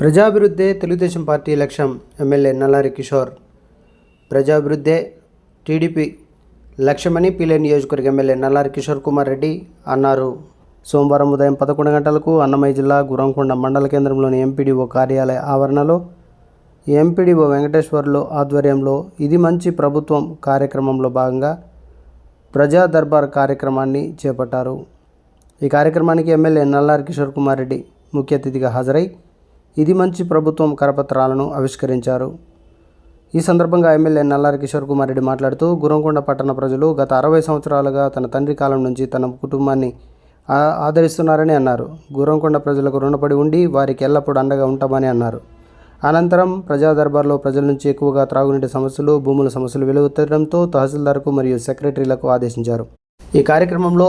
ప్రజాభివృద్ధే Telugu Desam party లక్ష్యం MLA Nallari Kishore. ప్రజాభివృద్ధే TDP లక్ష్యమని పీలే నియోజకవర్గ ఎమ్మెల్యే నల్లారి కిషోర్ కుమార్ రెడ్డి అన్నారు. సోమవారం ఉదయం పదకొండు గంటలకు అన్నమయ్య జిల్లా గురంకొండ మండల కేంద్రంలోని ఎంపీడీఓ కార్యాలయ ఆవరణలో ఎంపీడీఓ వెంకటేశ్వర్లు ఆధ్వర్యంలో ఇది మంచి ప్రభుత్వం కార్యక్రమంలో భాగంగా ప్రజా దర్బార్ కార్యక్రమాన్ని చేపట్టారు. ఈ కార్యక్రమానికి ఎమ్మెల్యే నల్లారి కిషోర్ కుమార్ రెడ్డి ముఖ్య అతిథిగా హాజరై ఇది మంచి ప్రభుత్వం కరపత్రాలను ఆవిష్కరించారు. ఈ సందర్భంగా ఎమ్మెల్యే నల్లారి కిషోర్ కుమార్ రెడ్డి మాట్లాడుతూ గురంకొండ పట్టణ ప్రజలు గత అరవై సంవత్సరాలుగా తన తండ్రి కాలం నుంచి తన కుటుంబాన్ని ఆదరిస్తున్నారని అన్నారు. గురంకొండ ప్రజలకు రుణపడి ఉండి వారికి ఎల్లప్పుడూ అండగా ఉంటామని అన్నారు. అనంతరం ప్రజా దర్బార్లో ప్రజల నుంచి ఎక్కువగా త్రాగునీటి సమస్యలు భూముల సమస్యలు వెలువెత్తడంతో తహసీల్దార్కు మరియు సెక్రటరీలకు ఆదేశించారు. ఈ కార్యక్రమంలో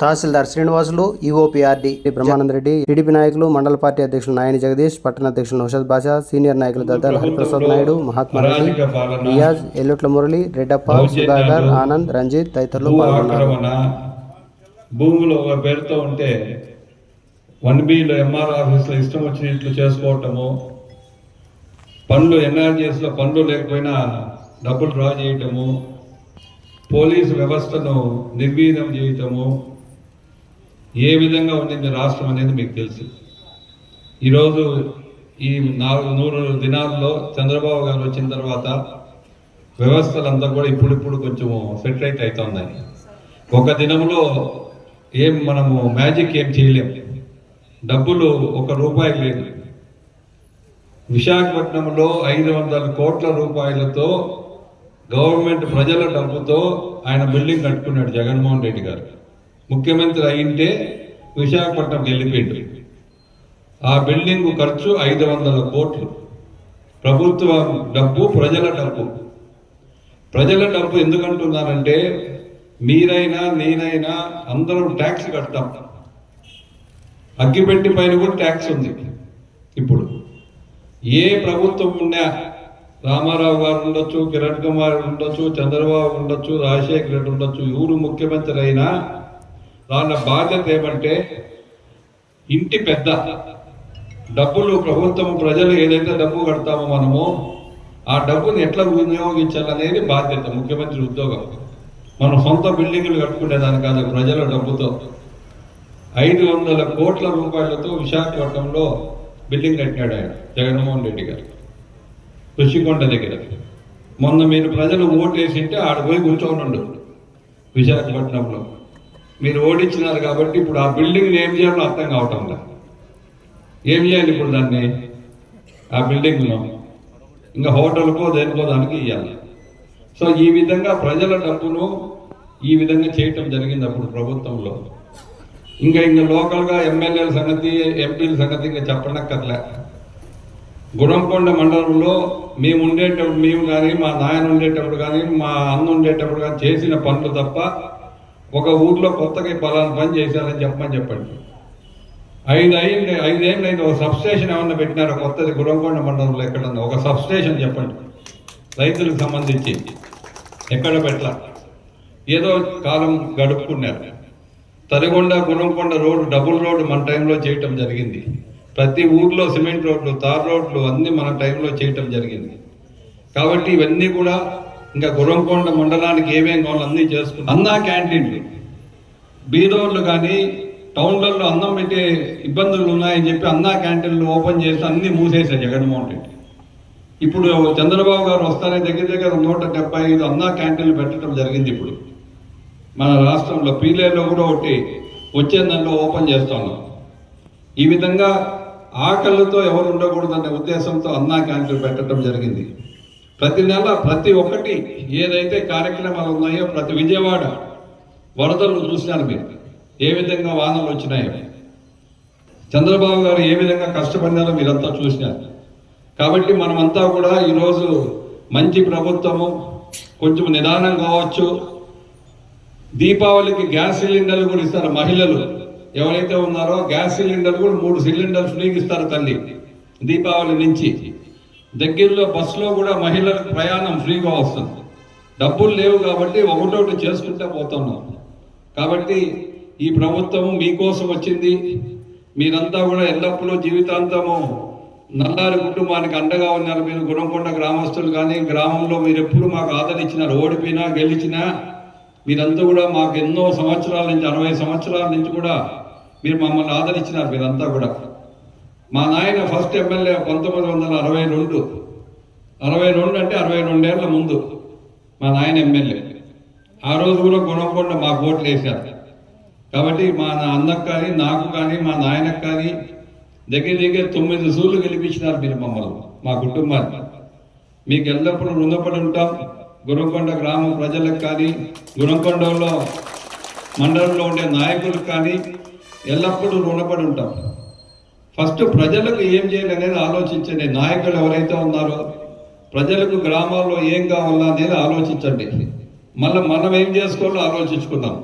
తహసీల్దార్ శ్రీనివాసులు ఈఓపీఆర్డి బ్రహ్మానంద రెడ్డి టీడీపీ నాయకులు మండల పార్టీ అధ్యక్షులు నాయని జగదీష్ పట్టణ అధ్యక్షులు నౌషద్ బాషా సీనియర్ నాయకులు దద్దాల హరిప్రసాద్ నాయుడు మహాత్మా రెడ్డి పాలన నియాజ్ ఎల్లుట్ల మురళి రెడ్డప్ప సుధాకర్ ఆనంద్ రంజిత్ తదితరులు పాల్గొన్నారు. భూములు ఒక పేరుతో ఉంటే వన్ బిలో ఎంఆర్ ఆఫీస్లో ఇష్టం వచ్చినట్లు చేసుకోవటము పనులు NRGS లో పనులు లేకపోయినా డబ్బులు డ్రా చేయటము పోలీసు వ్యవస్థను నిర్వీర్యం చేయటము ఏ విధంగా ఉండింది రాష్ట్రం అనేది మీకు తెలుసు. ఈరోజు ఈ నాలుగు నూరు దినాల్లో చంద్రబాబు గారు వచ్చిన తర్వాత వ్యవస్థలంతా కూడా ఇప్పుడిప్పుడు కొంచెం సెటిలైట్ అవుతున్నాయి ఒక దినంలో ఏం మనము మ్యాజిక్ ఏం చేయలేం. డబ్బులు ఒక రూపాయి లేదు. విశాఖపట్నంలో ఐదు వందల కోట్ల రూపాయలతో గవర్నమెంట్ ప్రజల డబ్బుతో ఆయన బిల్డింగ్ కట్టుకున్నాడు జగన్మోహన్ రెడ్డి గారు. ముఖ్యమంత్రి అయింటే విశాఖపట్నం వెళ్ళిపోయింది ఆ బిల్డింగ్ ఖర్చు ఐదు వందల కోట్లు. ప్రభుత్వ డబ్బు ప్రజల డబ్బు. ప్రజల డబ్బు ఎందుకంటున్నానంటే మీరైనా నేనైనా అందరం ట్యాక్స్ కడతాం. అగ్గిపెట్టి పైన కూడా ట్యాక్స్ ఉంది ఇప్పుడు. ఏ ప్రభుత్వం ఉన్నా రామారావు గారు ఉండొచ్చు కిరణ్ కుమార్ ఉండొచ్చు చంద్రబాబు ఉండొచ్చు రాజశేఖర రెడ్డి ఉండొచ్చు ఎవరు ముఖ్యమంత్రి అయినా దాని బాధ్యత ఏమంటే ఇంటి పెద్ద. డబ్బులు ప్రభుత్వం ప్రజలు ఏదైతే డబ్బు కడతామో మనము ఆ డబ్బుని ఎట్లా వినియోగించాలనేది బాధ్యత ముఖ్యమంత్రి ఉద్యోగం. మనం సొంత బిల్డింగులు కట్టుకునేదాని కాదు ప్రజల డబ్బుతో. ఐదు వందల కోట్ల రూపాయలతో విశాఖపట్నంలో బిల్డింగ్ కట్టినాడు ఆయన జగన్మోహన్ రెడ్డి గారు. రుషికొండ దగ్గర. మొన్న మీరు ప్రజలు ఓటేసింటే ఆడ పోయి కూర్చోనుండు విశాఖపట్నంలో. మీరు ఓడించినారు కాబట్టి ఇప్పుడు ఆ బిల్డింగ్ ఏం చేయాలో అర్థం కావటం లేదు. ఏం చేయాలి ఇప్పుడు దాన్ని? ఆ బిల్డింగ్లో ఇంకా హోటల్కో దేనికో దానికి ఇవ్వాలి సో ఈ విధంగా ప్రజల డబ్బును ఈ విధంగా చేయటం జరిగింది అప్పుడు ప్రభుత్వంలో. ఇంకా ఇంకా లోకల్గా ఎమ్మెల్యేల సంగతి ఎంపీల సంగతి ఇంకా చెప్పనక్కర్లే. గుణంకొండ మండలంలో మేము ఉండేటప్పుడు మేము కానీ మా నాయన ఉండేటప్పుడు కానీ మా అన్న ఉండేటప్పుడు కానీ చేసిన పనులు తప్ప ఒక ఊర్లో కొత్తగా ఈ పలానా పని చేశారని చెప్పమని చెప్పండి. ఐదు ఐదు ఐదేళ్ళు అయింది ఒక సబ్స్టేషన్ ఏమన్నా పెట్టినారా? కొత్తది గురంకొండ మండలంలో ఎక్కడన్నా? ఒక సబ్ స్టేషన్ చెప్పండి. రైతులకు సంబంధించి. ఎక్కడ పెట్టాల? ఏదో కాలం గడుపుకున్నారు. Tarigonda Gurramkonda road double road మన టైంలో చేయటం జరిగింది. ప్రతి ఊర్లో సిమెంట్ రోడ్లు తార్ రోడ్లు అన్నీ మన టైంలో చేయటం జరిగింది. కాబట్టి ఇవన్నీ కూడా ఇంకా గురంకొండ మండలానికి ఏమేం కావాలో అన్నీ చేసుకున్నాం అన్నా క్యాంటీన్లు. బీదోళ్ళు కానీ టౌన్లలో అన్నం పెట్టే ఇబ్బందులు ఉన్నాయని చెప్పి అన్నా క్యాంటీన్లు ఓపెన్ చేసి అన్నీ మూసేశారు జగన్మోహన్ రెడ్డి. ఇప్పుడు చంద్రబాబు గారు వస్తానే దగ్గర దగ్గర నూట డెబ్బై ఐదు అన్నా క్యాంటీన్లు పెట్టడం జరిగింది ఇప్పుడు. మన రాష్ట్రంలో పీలేలో కూడా ఒకటి వచ్చే నెలలో ఓపెన్ చేస్తున్నాం ఈ విధంగా ఆకలితో ఎవరు ఉండకూడదనే ఉద్దేశంతో అన్నా క్యాంటీన్లు పెట్టడం జరిగింది. ప్రతి నెల ప్రతి ఒక్కటి ఏదైతే కార్యక్రమాలు ఉన్నాయో ప్రతి విజయవాడ వరదలు చూసినారు మీరు. ఏ విధంగా వానలు వచ్చినాయో. చంద్రబాబు గారు ఏ విధంగా కష్టపడినారో మీరంతా చూసినారు కాబట్టి మనమంతా కూడా ఈరోజు మంచి ప్రభుత్వము కొంచెం నిదానం కావచ్చు. దీపావళికి గ్యాస్ సిలిండర్లు కూడా ఇస్తారు మహిళలు. ఎవరైతే ఉన్నారో గ్యాస్ సిలిండర్లు కూడా మూడు సిలిండర్లు ఫ్రీగా ఇస్తారు తల్లి. దీపావళి నుంచి. దగ్గరలో బస్సులో కూడా మహిళలకు ప్రయాణం ఫ్రీగా వస్తుంది. డబ్బులు లేవు కాబట్టి ఒకటోటి చేసుకుంటే పోతున్నాం కాబట్టి ఈ ప్రభుత్వం మీకోసం వచ్చింది. మీరంతా కూడా ఎల్లప్పుడూ జీవితాంతము నల్లారి కుటుంబానికి అండగా ఉన్నారు. మీరు గుణకొండ గ్రామస్తులు కానీ గ్రామంలో మీరు ఎప్పుడు మాకు ఆదరించినారు ఓడిపోయినా గెలిచినా మీరంతా కూడా మాకు ఎన్నో సంవత్సరాల నుంచి అరవై సంవత్సరాల నుంచి కూడా మీరు మమ్మల్ని ఆదరించినారు మీరంతా కూడా. మా నాయన ఫస్ట్ ఎమ్మెల్యే పంతొమ్మిది వందల అరవై రెండు. అరవై రెండు అంటే అరవై రెండేళ్ళ ముందు మా నాయన ఎమ్మెల్యే ఆ రోజు కూడా గుణకొండ మాకు ఓట్లు వేశారు కాబట్టి మా నా అన్నకు కానీ నాకు కానీ మా నాయనకు కానీ దగ్గర దగ్గర తొమ్మిది సూళ్ళు గెలిపించినారు మీరు మమ్మల్ని మా కుటుంబాన్ని. మీకు ఎల్లప్పుడూ రుణపడి ఉంటాం. గుణకొండ గ్రామ ప్రజలకు కానీ గుణకొండలో మండలంలో ఉండే నాయకులకు కానీ ఎల్లప్పుడూ రుణపడి ఉంటాం. ఫస్ట్ ప్రజలకు ఏం చేయాలనేది ఆలోచించండి. నాయకులు ఎవరైతే ఉన్నారో ప్రజలకు గ్రామాల్లో ఏం కావాలా అనేది ఆలోచించండి. మళ్ళీ మనం ఏం చేసుకోవాలో ఆలోచించుకుందాం.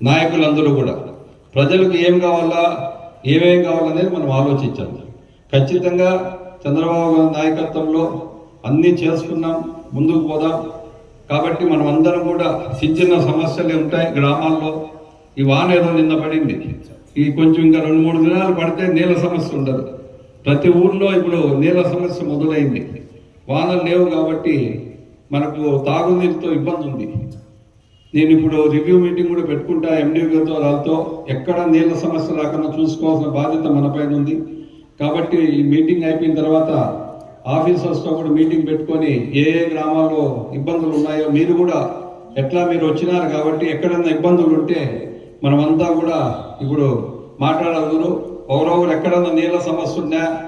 నాయకులందరూ కూడా ప్రజలకు ఏం కావాలా ఏమేం కావాలనేది మనం ఆలోచించాలి ఖచ్చితంగా చంద్రబాబు గారి నాయకత్వంలో అన్నీ చేసుకున్నాం ముందుకు పోదాం. కాబట్టి మనం అందరం కూడా చిన్న చిన్న సమస్యలు ఉంటాయి గ్రామాల్లో. ఈ వాన ఏదో నిన్న పడింది. ఈ కొంచెం ఇంకా రెండు మూడు దినాలు పడితే నీళ్ళ సమస్య ఉండదు. ప్రతి ఊర్లో ఇప్పుడు నీళ్ళ సమస్య మొదలైంది. వానలు లేవు కాబట్టి మనకు తాగునీరుతో ఇబ్బంది ఉంది. నేను ఇప్పుడు రివ్యూ మీటింగ్ కూడా పెట్టుకుంటా ఎండి గారితో వాళ్ళతో ఎక్కడ నీళ్ళ సమస్య రాకుండా చూసుకోవాల్సిన బాధ్యత మన పైన ఉంది. కాబట్టి ఈ మీటింగ్ అయిపోయిన తర్వాత ఆఫీసర్స్తో కూడా మీటింగ్ పెట్టుకొని ఏ ఏ గ్రామాల్లో ఇబ్బందులు ఉన్నాయో మీరు కూడా ఎట్లా మీరు వచ్చినారు కాబట్టి ఎక్కడన్నా ఇబ్బందులు ఉంటే మనమంతా కూడా ఇప్పుడు మాట్లాడగలరు. ఒకరొకరు ఎక్కడన్నా నీళ్ళ సమస్య ఉన్నా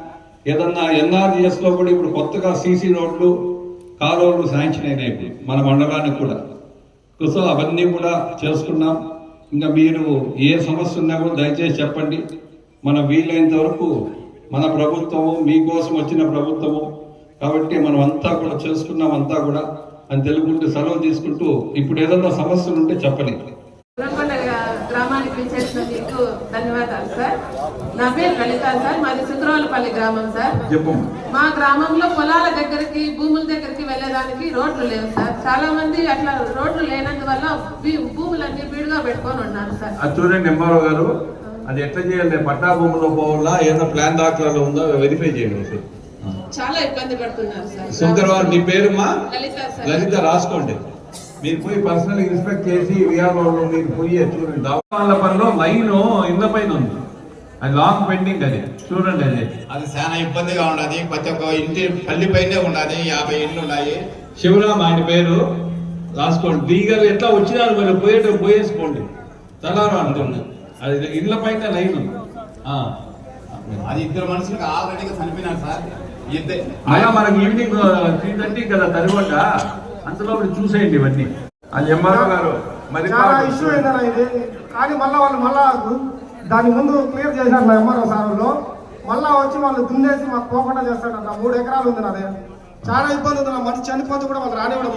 ఏదన్నా ఎన్ఆర్జిఎస్లో కూడా ఇప్పుడు కొత్తగా సీసీ రోడ్లు కాలువలు శాంక్షన్ అయినాయి మన మండలానికి కూడా. సో అవన్నీ కూడా చేసుకున్నాం. ఇంకా మీరు ఏ సమస్య ఉన్నా కూడా దయచేసి చెప్పండి. మనం వీలైనంత వరకు మన ప్రభుత్వము మీకోసం వచ్చిన ప్రభుత్వము. కాబట్టి మనం అంతా కూడా చేసుకున్నాం అంతా కూడా. అని తెలుపుకుంటూ సెలవు తీసుకుంటూ ఇప్పుడు ఏదన్నా సమస్యలు ఉంటే చెప్పండి. గుణకొండ గ్రామానికి చేసిన మీకు ధన్యవాదాలు సార్. నా పేరు లలిత సార్. మాది సుందరవాలపల్లి గ్రామం సార్. మా గ్రామంలో పొలాల దగ్గరికి భూముల దగ్గరికి వెళ్ళడానికి రోడ్లు లేవు సార్. చాలా మంది అట్లా రోడ్లు లేనందువల్ల భూములన్నీ బీడుగా పెట్టుకొని ఉన్నారు సార్. చూడండి ఎంఆర్ఓ గారు. అది ఎట్లా చేయాలి? పట్టా భూమిలో పోవాలా? ఏదైనా ప్లాన్ దాఖలాలు ఉందో? వెరిఫై చేయండి చాలా ఇబ్బంది పడుతున్నారు సార్. సుందరవారు మీ? పేరుమా లలిత రాసుకోండి. మీరు పోయి పర్సనల్ ఇన్స్పెక్ట్ చేసి విఆర్ఓ మీరు పోయి చూడండి. దావాల పనిలో లైన్ ఇళ్ళ పైన ఉంది. అది లాంగ్ పెండింగ్ అది. చూడండి అది. అది చాలా ఇబ్బందిగా ఉన్నది ప్రతి ఒక్క ఇంటి పల్లి పైనే ఉన్నది యాభై ఇండ్లు ఉన్నాయి. శివరామ్ ఆయన పేరు రాసుకోండి. దీగలు ఎట్లా వచ్చినారు మరి? పోయేట పోయేసుకోండి. తలారు అంటుంది అది ఇళ్ళ పైన లైన్. అది ఇద్దరు మనుషులకు ఆల్రెడీగా చనిపోయినారు సార్. ఇద్దరు మనకి ఈవినింగ్ త్రీ థర్టీ కదా తరువాత. అంతలో చూసేయండి ఇవన్నీ. అది ఎంఆర్ఓ గారు మరి చాలా ఇష్యూ అయిందన్న ఇది? కానీ మళ్ళీ వాళ్ళు మళ్ళా దాని ముందు క్లియర్ నా ఎంఆర్ఓ సార్లు మళ్ళా వచ్చి వాళ్ళు దున్నేసి మాకు పోకుండా చేస్తాడంట మూడు ఎకరాలు ఉంది నాదే. చాలా ఇబ్బంది ఉంది నా మనిషి చనిపోతే కూడా వాళ్ళు రానివ్వడం